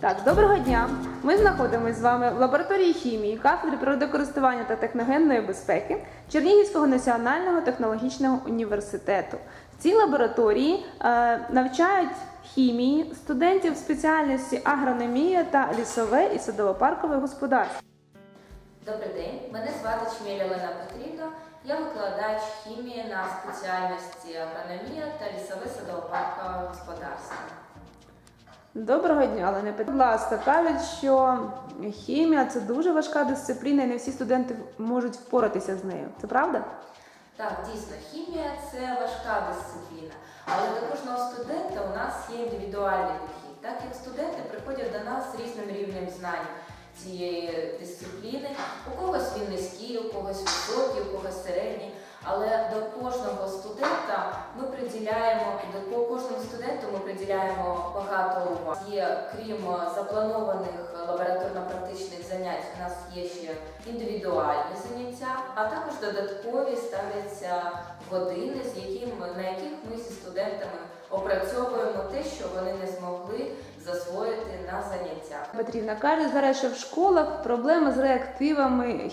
Так, доброго дня. Ми знаходимося з вами в лабораторії хімії кафедри природокористування та техногенної безпеки Чернігівського національного технологічного університету. В цій лабораторії е, навчають хімії студентів спеціальності агрономія та лісове і садово-паркове господарство. Добрий день, мене звати Чміль Олена Петрівна. Я викладач хімії на спеціальності агрономія та лісове садово-паркове господарство. Доброго дня, але не будь ласка, кажуть, що хімія це дуже важка дисципліна, і не всі студенти можуть впоратися з нею. Це правда? Так, дійсно, хімія це важка дисципліна, але до кожного студента у нас є індивідуальний підхід. Так як студенти приходять до нас з різним рівнем знань цієї дисципліни. У когось він низький, у когось високий, у когось середній. Але до кожного студента ми приділяємо до приділяємо багато уваги. Є крім запланованих лабораторно-практичних занять, у нас є ще індивідуальні заняття, а також додаткові ставляться години, з яким на яких ми зі студентами опрацьовуємо те, що вони не змогли засвоїти на заняттях. Петрівна каже зараз, що в школах проблеми з реактивами.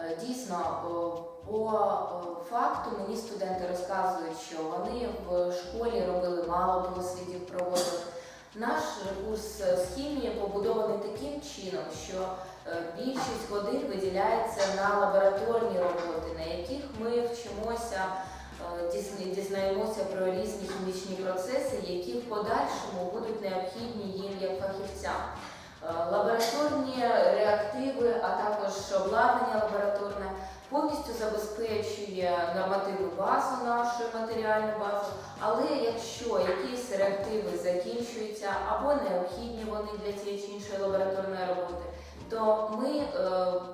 Е, Дійсно, по факту мені студенти розказують, що вони в школі робили мало дослідів, проводили. Наш курс з хімії побудований таким чином, що е, більшість годин виділяється на лабораторні роботи, на яких ми вчимося, е, дізнаємося про різні хімічні процеси, які в подальшому будуть необхідні їм як фахівцям. Е, Лабораторні реактиви, а також обладнання лабораторне повністю нормативну базу, нашу матеріальну базу. Але якщо якісь реактиви закінчуються або необхідні вони для тієї чи іншої лабораторної роботи, то ми е,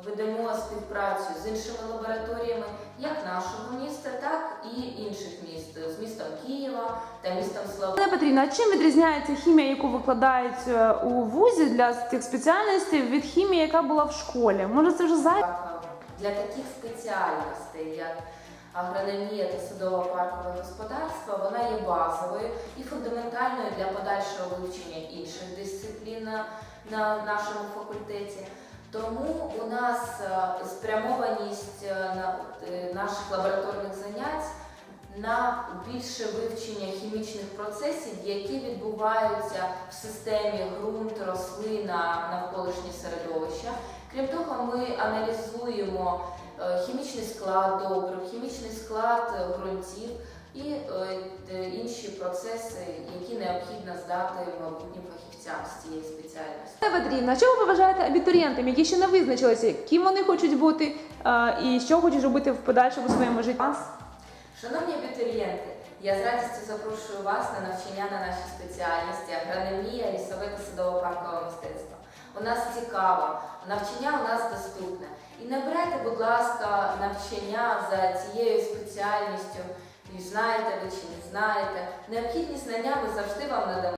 ведемо співпрацю з іншими лабораторіями, як нашого міста, так і інших міст з містом Києва та містом Славутич. Олена Петрівна, а чим відрізняється хімія, яку викладають е, у вузі для цих спеціальностей, від хімії, яка була в школі? Може, це вже зайве? Для таких спеціальностей, як агрономія та садово-паркове господарство, вона є базовою і фундаментальною для подальшого вивчення інших дисциплін на, на нашому факультеті. Тому у нас е, спрямованість е, е, наших лабораторних занять на більше вивчення хімічних процесів, які відбуваються в системі ґрунт, рослина, навколишнє середовища. Крім того, ми аналізуємо е, хімічний склад добрив, хімічний склад е, ґрунтів і е, інші процеси, які необхідно здати майбутнім фахівцям з цієї спеціальності. Олена Петрівна, що ви побажаєте абітурієнтам, які ще не визначилися, ким вони хочуть бути і що хочуть робити в подальшому своєму житті? Шановні абітурієнти, я з радістю запрошую вас на навчання на нашій спеціальності агрономія, лісове та садово-паркове мистецтво. У нас цікаво, навчання у нас доступне. І не берете, будь ласка, навчання за цією спеціальністю, і знаєте ви чи не знаєте. Необхідні знання ми завжди вам надамо.